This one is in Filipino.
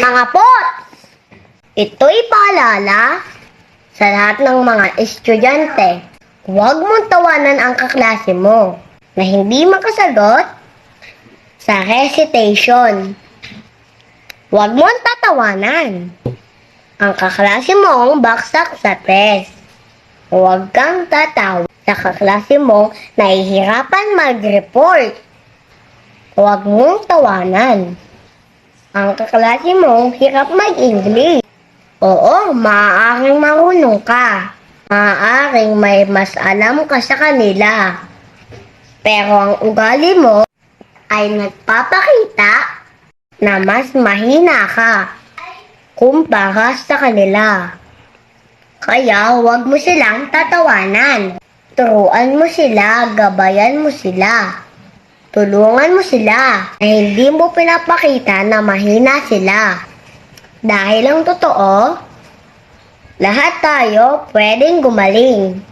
Mga pot! Ito'y paalala sa lahat ng mga estudyante. Huwag mong tawanan ang kaklase mo na hindi makasagot sa recitation. Huwag mong tatawanan ang kaklase mong baksak sa test. Huwag kang tatawa sa kaklase mo nahihirapan mag-report. Huwag mong tawanan ang kaklase mo hirap mag-English. Oo, maaaring marunong ka. Maaaring may mas alam ka sa kanila. Pero ang ugali mo ay nagpapakita na mas mahina ka kumpara sa kanila. Kaya huwag mo silang tatawanan. Turuan mo sila, gabayan mo sila. Tulungan mo sila na hindi mo pinapakita na mahina sila. Dahil ang totoo, lahat tayo pwedeng gumaling.